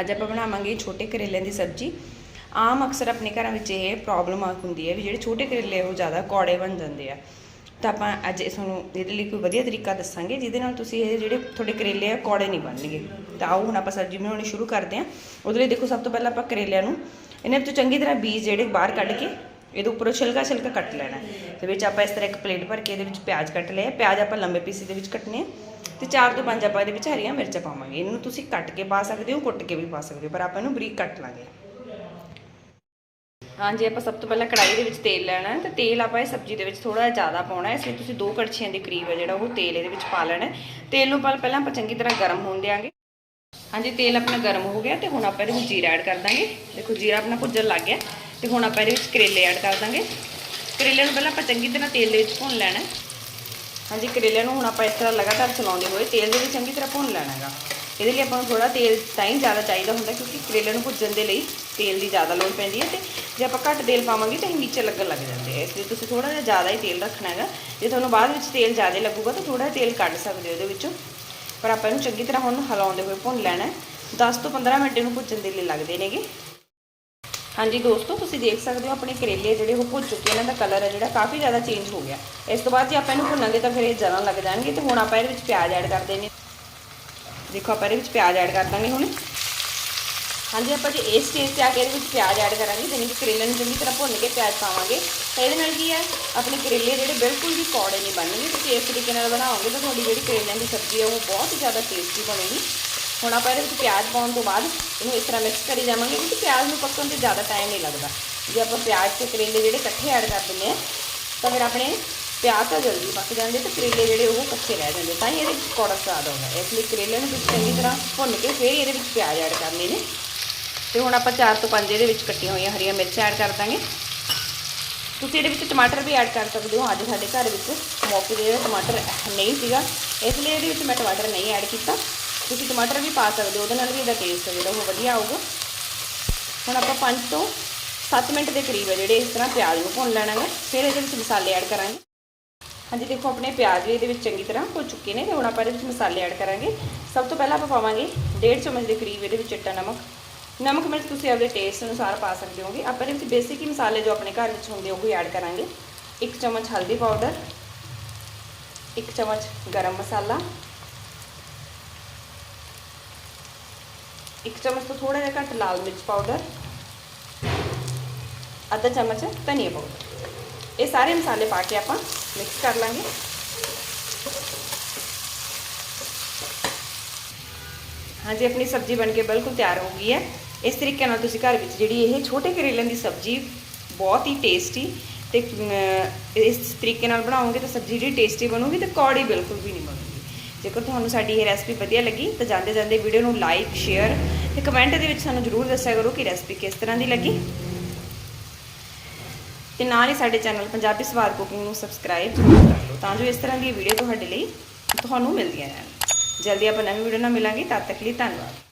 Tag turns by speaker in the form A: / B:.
A: ਅੱਜ ਆਪਾਂ ਬਣਾਵਾਂਗੇ ਛੋਟੇ ਕਰੇਲਿਆਂ ਦੀ ਸਬਜ਼ੀ। ਆਮ ਅਕਸਰ ਆਪਣੇ ਘਰਾਂ ਵਿੱਚ ਇਹ ਪ੍ਰੋਬਲਮ ਆ ਹੁੰਦੀ ਹੈ ਵੀ ਜਿਹੜੇ ਛੋਟੇ ਕਰੇਲੇ ਉਹ ਜ਼ਿਆਦਾ ਕੌੜੇ ਬਣ ਜਾਂਦੇ ਆ। ਤਾਂ ਆਪਾਂ ਅੱਜ ਇਸ ਨੂੰ ਇਹਦੇ ਲਈ ਕੋਈ ਵਧੀਆ ਤਰੀਕਾ ਦੱਸਾਂਗੇ, ਜਿਹਦੇ ਨਾਲ ਤੁਸੀਂ ਇਹ ਜਿਹੜੇ ਤੁਹਾਡੇ ਕਰੇਲੇ ਆ, ਕੌੜੇ ਨਹੀਂ ਬਣਨਗੇ। ਤਾਂ ਆਓ ਹੁਣ ਆਪਾਂ ਸਬਜ਼ੀ ਬਣਾਉਣੀ ਸ਼ੁਰੂ ਕਰਦੇ ਹਾਂ। ਉਹਦੇ ਲਈ ਦੇਖੋ ਸਭ ਤੋਂ ਪਹਿਲਾਂ ਆਪਾਂ ਕਰੇਲਿਆਂ ਨੂੰ, ਇਹਨਾਂ ਵਿੱਚੋਂ ਚੰਗੀ ਤਰ੍ਹਾਂ ਬੀਜ ਜਿਹੜੇ ਬਾਹਰ ਕੱਢ ਕੇ ਇਹਦੇ ਉੱਪਰੋਂ ਛਿਲਕਾ ਛਿਲਕਾ ਕੱਟ ਲੈਣਾ ਹੈ। ਤੇ ਵਿੱਚ ਆਪਾਂ ਇਸ ਤਰ੍ਹਾਂ ਇੱਕ ਪਲੇਟ ਭਰ ਕੇ ਇਹਦੇ ਵਿੱਚ ਪਿਆਜ਼ ਕੱਟ ਲਿਆ ਪਿਆਜ਼ ਆਪਾਂ ਲੰਬੇ ਪੀਸ ਦੇ ਵਿੱਚ ਕੱਟਨੇ ਆ ਤੇ ਚਾਰ ਤੋਂ ਪੰਜ ਆਪਾਂ ਇਹਦੇ ਵਿੱਚ ਹਰੀਆਂ ਮਿਰਚਾਂ ਪਾਵਾਂਗੇ। ਇਹਨੂੰ ਤੁਸੀਂ ਕੱਟ ਕੇ ਪਾ ਸਕਦੇ ਹੋ, ਕੁੱਟ ਕੇ ਵੀ ਪਾ ਸਕਦੇ ਹੋ, ਪਰ ਆਪਾਂ ਇਹਨੂੰ ਬਰੀਕ ਕੱਟ ਲਾਂਗੇ। ਹਾਂਜੀ, ਆਪਾਂ ਸਭ ਤੋਂ ਪਹਿਲਾਂ ਕੜਾਈ ਦੇ ਵਿੱਚ ਤੇਲ ਲੈਣਾ ਹੈ। ਤੇ ਤੇਲ ਆਪਾਂ ਇਹ ਸਬਜ਼ੀ ਦੇ ਵਿੱਚ ਥੋੜਾ ਜਿਹਾ ਜ਼ਿਆਦਾ ਪਾਉਣਾ ਇਸ ਲਈ ਤੁਸੀਂ ਦੋ ਕੜਛੀਆਂ ਦੇ ਕਰੀਬ ਹੈ ਜਿਹੜਾ ਉਹ ਤੇਲ ਇਹਦੇ ਵਿੱਚ ਪਾ ਲੈਣਾ ਤੇਲ ਨੂੰ ਪਹਿਲਾਂ ਪਹਿਲਾਂ ਆਪਾਂ ਚੰਗੀ ਤਰ੍ਹਾਂ ਗਰਮ ਹੋਣ ਦੇਵਾਂਗੇ ਹਾਂਜੀ, ਤੇਲ ਆਪਣਾ ਗਰਮ ਹੋ ਗਿਆ ਤੇ ਹੁਣ ਆਪਾਂ ਇਹਦੇ ਵਿੱਚ ਜੀਰਾ ਐਡ ਕਰ ਦਾਂਗੇ। ਦੇਖੋ, ਜੀਰਾ ਆਪਣਾ ਭੁੱਜਣ ਲੱਗ ਗਿਆ। ਤੇ ਹੁਣ ਆਪਾਂ ਇਹਦੇ ਵਿੱਚ ਕਰੇਲੇ ਐਡ ਕਰ ਦਾਂਗੇ। ਕਰੇਲੇ ਨੂੰ ਪਹਿਲਾਂ ਆਪਾਂ ਚੰਗੀ ਤਰ੍ਹਾਂ ਤੇਲ ਦੇ ਵਿੱਚ ਭੁੰਨ ਲੈਣਾ ਹਾਂਜੀ, ਕਰੇਲਿਆਂ ਨੂੰ ਹੁਣ ਆਪਾਂ ਇਸ ਤਰ੍ਹਾਂ ਲਗਾਤਾਰ ਚਲਾਉਂਦੇ ਹੋਏ ਤੇਲ ਦੇ ਵਿੱਚ ਚੰਗੀ ਤਰ੍ਹਾਂ ਭੁੰਨ ਲੈਣਾ ਹੈਗਾ। ਇਹਦੇ ਲਈ ਆਪਾਂ ਨੂੰ ਥੋੜਾ ਤੇਲ ਤਾਂ ਹੀ ਜ਼ਿਆਦਾ ਚਾਹੀਦਾ ਹੁੰਦਾ ਕਿਉਂਕਿ ਕਰੇਲੇ ਨੂੰ ਭੁੱਜਣ ਦੇ ਲਈ ਤੇਲ ਦੀ ਜ਼ਿਆਦਾ ਲੋੜ ਪੈਂਦੀ ਹੈ ਤੇ ਜੇ ਆਪਾਂ ਘੱਟ ਤੇਲ ਪਾਵਾਂਗੇ ਤਾਂ ਇਹ ਨੀਚੇ ਲੱਗਣ ਲੱਗ ਜਾਂਦੇ ਆ। ਇਸ ਲਈ ਤੁਸੀਂ ਥੋੜਾ ਜਿਹਾ ਜ਼ਿਆਦਾ ਹੀ ਤੇਲ ਰੱਖਣਾ ਹੈਗਾ। ਜੇ ਤੁਹਾਨੂੰ ਬਾਅਦ ਵਿੱਚ ਤੇਲ ਜ਼ਿਆਦਾ ਲੱਗੂਗਾ ਤਾਂ ਥੋੜਾ ਜਿਹਾ ਤੇਲ ਕੱਢ ਸਕਦੇ ਹੋ ਇਹਦੇ ਵਿੱਚੋਂ। ਪਰ ਆਪਾਂ ਇਹਨੂੰ ਚੰਗੀ ਤਰ੍ਹਾਂ ਹੁਣ ਹਿਲਾਉਂਦੇ ਹੋਏ ਭੁੰਨ ਲੈਣਾ ਹੈ। 10 ਤੋਂ 15 ਮਿੰਟ ਇਹਨੂੰ ਭੁੱਜਣ ਦੇ ਲਈ ਲੱਗਦੇ ਨੇਗੇ। ਹਾਂਜੀ ਦੋਸਤੋ, ਤੁਸੀਂ ਦੇਖ ਸਕਦੇ ਹੋ ਆਪਣੇ ਕਰੇਲੇ ਜਿਹੜੇ ਉਹ ਭੁੱਜ ਚੁੱਕੇ ਇਹਨਾਂ ਦਾ ਕਲਰ ਹੈ ਜਿਹੜਾ, ਕਾਫੀ ਜ਼ਿਆਦਾ ਚੇਂਜ ਹੋ ਗਿਆ। ਇਸ ਤੋਂ ਬਾਅਦ ਜੇ ਆਪਾਂ ਇਹਨੂੰ ਭੁੰਨਾਂਗੇ ਤਾਂ ਫਿਰ ਇਹ ਜਲਣ ਲੱਗ ਜਾਣਗੇ ਤੇ ਹੁਣ ਆਪਾਂ ਇਹਦੇ ਵਿੱਚ ਪਿਆਜ਼ ਐਡ ਕਰ ਦੇਣੇ। ਦੇਖੋ, ਆਪਾਂ ਇਹਦੇ ਵਿੱਚ ਪਿਆਜ਼ ਐਡ ਕਰ ਦਾਂਗੇ ਹੁਣ। ਹਾਂਜੀ, ਆਪਾਂ ਜੇ ਇਸ ਸਟੇਜ ਤੇ ਆ ਕੇ ਇਹਦੇ ਵਿੱਚ ਪਿਆਜ਼ ਐਡ ਕਰਾਂਗੇ ਯਾਨੀ ਕਿ ਕਰੇਲੇ ਨੂੰ ਚੰਗੀ ਤਰ੍ਹਾਂ ਭੁੰਨ ਕੇ ਪਿਆਜ਼ ਪਾਵਾਂਗੇ। ਤਾਂ ਇਹਦੇ ਨਾਲ ਕੀ ਹੈ ਆਪਣੇ ਕਰੇਲੇ ਜਿਹੜੇ ਬਿਲਕੁਲ ਵੀ ਕੌੜੇ ਨਹੀਂ ਬਣਨਗੇ, ਤੁਸੀਂ ਇਸ ਤਰੀਕੇ ਨਾਲ ਬਣਾਓਗੇ ਤਾਂ ਤੁਹਾਡੀ ਜਿਹੜੀ ਕਰੇਲਿਆਂ ਦੀ ਸਬਜ਼ੀ ਹੈ ਉਹ ਬਹੁਤ ਹੀ ਜ਼ਿਆਦਾ ਟੇਸਟੀ ਬਣੇਗੀ। ਹੁਣ ਆਪਾਂ ਇਹਦੇ ਵਿੱਚ ਪਿਆਜ਼ ਪਾਉਣ ਤੋਂ ਬਾਅਦ ਇਹਨੂੰ ਇਸ ਤਰ੍ਹਾਂ ਮਿਕਸ ਕਰੀ ਜਾਵਾਂਗੇ ਕਿਉਂਕਿ ਪਿਆਜ਼ ਨੂੰ ਪੱਕਣ ਤੇ ਜ਼ਿਆਦਾ ਟਾਈਮ ਨਹੀਂ ਲੱਗਦਾ। ਜੇ ਆਪਾਂ ਪਿਆਜ਼ ਤੇ ਕਰੇਲੇ ਜਿਹੜੇ ਇਕੱਠੇ ਐਡ ਕਰ ਦਿੰਦੇ ਆ ਤਾਂ ਫਿਰ ਆਪਣੇ ਪਿਆਜ਼ ਤਾਂ ਜਲਦੀ ਪੱਕ ਜਾਂਦੇ ਤੇ ਕਰੇਲੇ ਜਿਹੜੇ ਉਹ ਕੱਚੇ ਰਹਿ ਜਾਂਦੇ, ਤਾਂ ਹੀ ਇਹਦੇ ਵਿੱਚ ਕੌੜਾ ਸਵਾਦ ਆਉਂਦਾ ਇਸ ਲਈ ਕਰੇਲੇ ਨੂੰ ਤੁਸੀਂ ਚੰਗੀ ਤਰ੍ਹਾਂ ਭੁੰਨ ਕੇ ਫਿਰ ਇਹਦੇ ਵਿੱਚ ਪਿਆਜ਼ ਐਡ ਕਰਨੇ ਨੇ ਤੇ ਹੁਣ ਆਪਾਂ ਚਾਰ ਤੋਂ ਪੰਜ ਇਹਦੇ ਵਿੱਚ ਕੱਟੀਆਂ ਹੋਈਆਂ ਹਰੀਆਂ ਮਿਰਚਾਂ ਐਡ ਕਰ ਦਾਂਗੇ। ਤੁਸੀਂ ਇਹਦੇ ਵਿੱਚ ਟਮਾਟਰ ਵੀ ਐਡ ਕਰ ਸਕਦੇ ਹੋ। ਅੱਜ ਸਾਡੇ ਘਰ ਵਿੱਚ ਮੌਕੇ ਦੇ ਟਮਾਟਰ ਨਹੀਂ ਸੀਗਾ, ਇਸ ਲਈ ਇਹਦੇ ਵਿੱਚ ਮੈਂ ਟਮਾਟਰ ਨਹੀਂ ਐਡ ਕੀਤਾ। ਤੁਸੀਂ ਟਮਾਟਰ ਵੀ ਪਾ ਸਕਦੇ ਹੋ, ਉਹਦੇ ਨਾਲ ਵੀ ਇਹਦਾ ਟੇਸਟ ਜਿਹੜਾ ਉਹ ਵਧੀਆ ਆਊਗਾ। ਹੁਣ ਆਪਾਂ 5 ਤੋਂ 7 ਮਿੰਟ ਦੇ ਕਰੀਬ ਹੈ ਜਿਹੜੇ ਇਸ ਤਰ੍ਹਾਂ ਪਿਆਜ਼ ਨੂੰ ਭੁੰਨ ਲੈਣਾ ਹੈ, ਫਿਰ ਇਹਦੇ ਵਿੱਚ ਮਸਾਲੇ ਐਡ ਕਰਾਂਗੇ। ਹਾਂਜੀ, ਦੇਖੋ ਆਪਣੇ ਪਿਆਜ਼ ਵੀ ਇਹਦੇ ਵਿੱਚ ਚੰਗੀ ਤਰ੍ਹਾਂ ਭੁੱਜ ਚੁੱਕੇ ਨੇ ਤੇ ਹੁਣ ਆਪਾਂ ਇਹਦੇ ਵਿੱਚ ਮਸਾਲੇ ਐਡ ਕਰਾਂਗੇ। ਸਭ ਤੋਂ ਪਹਿਲਾਂ ਆਪਾਂ ਪਾਵਾਂਗੇ 1.5 ਚਮਚ ਦੇ ਕਰੀਬ ਇਹਦੇ ਵਿੱਚ ਚਿੱਟਾ ਨਮਕ। ਨਮਕ ਮਿਰਚ ਤੁਸੀਂ ਆਪਣੇ ਟੇਸਟ ਅਨੁਸਾਰ ਪਾ ਸਕਦੇ ਹੋਗੇ। ਆਪਾਂ ਇਹਦੇ ਵਿੱਚ ਬੇਸਿਕ ਹੀ ਮਸਾਲੇ ਜੋ ਆਪਣੇ ਘਰ ਵਿੱਚ ਹੁੰਦੇ ਉਹ ਹੀ ਐਡ ਕਰਾਂਗੇ। 1 ਚਮਚ ਹਲਦੀ ਪਾਊਡਰ 1 ਚਮਚ ਗਰਮ ਮਸਾਲਾ 1 ਚਮਚ ਤੋਂ ਥੋੜਾ ਜਿਹਾ ਘੱਟ ਲਾਲ ਮਿਰਚ ਪਾਊਡਰ ਅੱਧਾ ਚਮਚ ਧਨੀਆ ਪਾਊਡਰ ਇਹ ਸਾਰੇ ਮਸਾਲੇ ਪਾ ਕੇ ਆਪਾਂ ਮਿਕਸ ਕਰ ਲਾਂਗੇ ਹਾਂਜੀ ਆਪਣੀ ਸਬਜ਼ੀ ਬਣ ਕੇ ਬਿਲਕੁਲ ਤਿਆਰ ਹੋ ਗਈ ਹੈ ਇਸ ਤਰੀਕੇ ਨਾਲ ਤੁਸੀਂ ਘਰ ਵਿੱਚ ਜਿਹੜੀ ਇਹ ਛੋਟੇ ਕਰੇਲਿਆਂ ਦੀ ਸਬਜ਼ੀ ਬਹੁਤ ਹੀ ਟੇਸਟੀ ਤੇ ਅਮ, ਇਸ ਤਰੀਕੇ ਨਾਲ ਬਣਾਓਗੇ ਤਾਂ ਸਬਜ਼ੀ ਜਿਹੜੀ ਟੇਸਟੀ ਬਣੂਗੀ ਤੇ ਕੌੜੀ ਬਿਲਕੁਲ ਵੀ ਨਹੀਂ ਬਣੂਗੀ ਜੇਕਰ ਤੁਹਾਨੂੰ ਸਾਡੀ ਇਹ ਰੈਸਪੀ ਵਧੀਆ ਲੱਗੀ, ਤਾਂ ਜਾਂਦੇ ਜਾਂਦੇ ਵੀਡੀਓ ਨੂੰ ਲਾਈਕ ਸ਼ੇਅਰ ਤੇ ਕਮੈਂਟ ਦੇ ਵਿੱਚ ਸਾਨੂੰ ਜਰੂਰ ਦੱਸਿਆ ਕਰੋ ਕਿ ਰੈਸਪੀ ਕਿਸ ਤਰ੍ਹਾਂ ਦੀ ਲੱਗੀ। ਤੇ ਨਾਲ ਹੀ ਸਾਡੇ ਚੈਨਲ ਪੰਜਾਬੀ ਸਵਾਦ ਕੁਕਿੰਗ ਨੂੰ ਸਬਸਕ੍ਰਾਈਬ ਜ਼ਰੂਰ ਕਰ ਲਓ, ਤਾਂ ਜੋ ਇਸ ਤਰ੍ਹਾਂ ਦੀ ਵੀਡੀਓ ਤੁਹਾਡੇ ਲਈ ਤੁਹਾਨੂੰ ਮਿਲਦੀਆਂ ਰਹਿਣ। ਜਲਦੀ ਆਪਾਂ ਨਵੀਂ ਵੀਡੀਓ ਨਾਲ ਮਿਲਾਂਗੇ, ਤਦ ਤੱਕ ਲਈ ਧੰਨਵਾਦ।